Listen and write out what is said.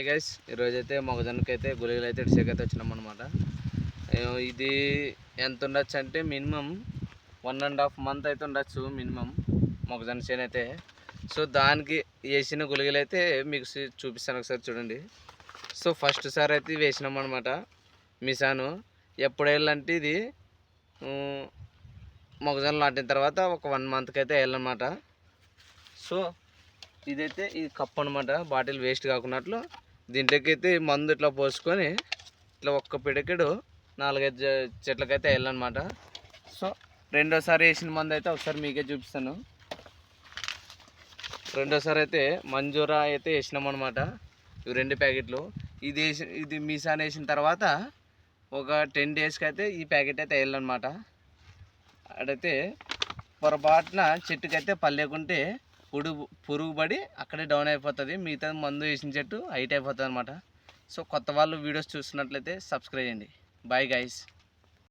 Hi guys ఈరోజు అయితే మొగజొన్నకి అయితే గుళికలు అయితే ఇటుసేకైతే వచ్చినాం అనమాట ఇది ఎంత ఉండొచ్చు అంటే minimum one and half month అయితే ఉండొచ్చు మినిమం మొగజొన్న చేను అయితే. సో దానికి వేసిన గుళికలు అయితే మీకు చూపిస్తాను ఒకసారి చూడండి. సో ఫస్ట్ సారి అయితే వేసినాం అనమాట మిసాను. ఎప్పుడు వెళ్ళాలంటే ఇది మొగజొన్న నాటిన తర్వాత ఒక వన్ మంత్కి అయితే వెళ్ళనమాట సో ఇదైతే ఇది కప్ అనమాట బాటిల్ వేస్ట్ కాకున్నట్లు దీంట్లోకైతే మందు ఇట్లా పోసుకొని ఇట్లా ఒక్క పిడకెడు నాలుగైదు చెట్లకైతే వెళ్ళనమాట సో రెండోసారి వేసిన మందు అయితే ఒకసారి మీకే చూపిస్తాను. రెండోసారి అయితే మంజూరా అయితే వేసినాం అనమాట ఇవి రెండు ప్యాకెట్లు. ఇది వేసి ఇది మీసాన్ వేసిన తర్వాత ఒక టెన్ డేస్కి అయితే ఈ ప్యాకెట్ అయితే వేయాలన్నమాట. అడైతే పొరపాటున చెట్టుకైతే పల్లెకుంటే పురుగు పురుగు పడి అక్కడే డౌన్ అయిపోతుంది. మిగతా మందు వేసిన చెట్టు హైట్ అయిపోతుంది అనమాట సో కొత్త వాళ్ళు వీడియోస్ చూస్తున్నట్లయితే సబ్స్క్రైబ్ చేయండి. Bye guys